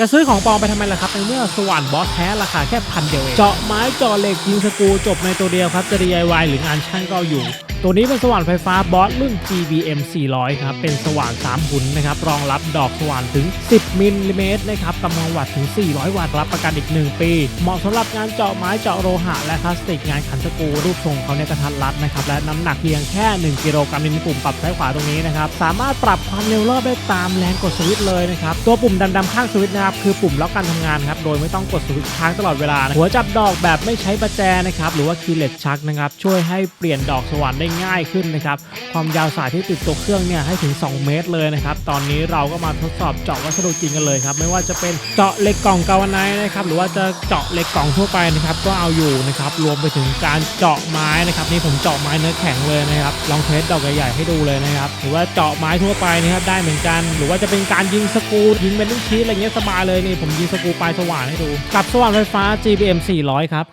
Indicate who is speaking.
Speaker 1: จะซื้อของปลอมไปทำไมล่ะครับในเมื่อสว่านบอสแท้ราคาแค่พันเดียวเองเจาะไม้เจาะเหล็กยิงสกูจบในตัวเดียวครับจะ DIY หรืองานช่างก็อยู่ ตัวนี้เป็นสว่านไฟฟ้าบอสรุ่น GBM 400 ครับ เป็นสว่าน 3 หุ่นนะครับ รองรับดอกสว่านถึง 10 มิลลิเมตรนะครับ กำลังวัตต์ถึง 400 วัตต์ รับประกันอีก 1 ปี เหมาะสำหรับงานเจาะไม้เจาะโลหะ และพลาสติก งานขันสกรูรูปทรงเขาเนี่ยกระทัดรัดนะครับ และน้ำหนักเพียงแค่ 1 กิโลกรัมในปุ่มปรับซ้ายขวาตรงนี้นะครับ สามารถปรับความเร็วรอบได้ตามแรงกดสวิตช์เลยนะครับ ตัวปุ่มดำๆข้างสวิตช์นะครับ คือปุ่มล็อกการทำงานครับ โดยไม่ต้องกดสวิตช์ค้างตลอดเวลา หัวจับดอกแบบไม่ใช้ประแจนะครับ หรือว่าคีย์เลสชักนะครับ ช่วยให้เปลี่ยนดอกสว่านได้ง่ายขึ้นนะครับ ความยาวสายที่ติดตัวเครื่องเนี่ยให้ถึง 2 เมตรเลยนะครับ ตอนนี้เราก็มาทดสอบเจาะวัสดุจริงกันเลยครับ ไม่ว่าจะเป็นเจาะเหล็กกล่องกาวไนท์นะครับ หรือว่าจะเจาะเหล็กกล่องทั่วไปนะครับ ก็เอาอยู่นะครับ รวมไปถึงการเจาะไม้นะครับ นี่ผมเจาะไม้เนื้อแข็งเลยนะครับ ลองเทสดอกใหญ่ๆให้ดูเลยนะครับ หรือว่าเจาะไม้ทั่วไปนะครับได้เหมือนกัน หรือว่าจะเป็นการยิงสกูยิงเป็นลูกชีสอะไรเงี้ยสบายเลยนี่ผมยิงสกูปลายสว่านให้ดู กับสว่านไฟฟ้า GBM 400 ครับ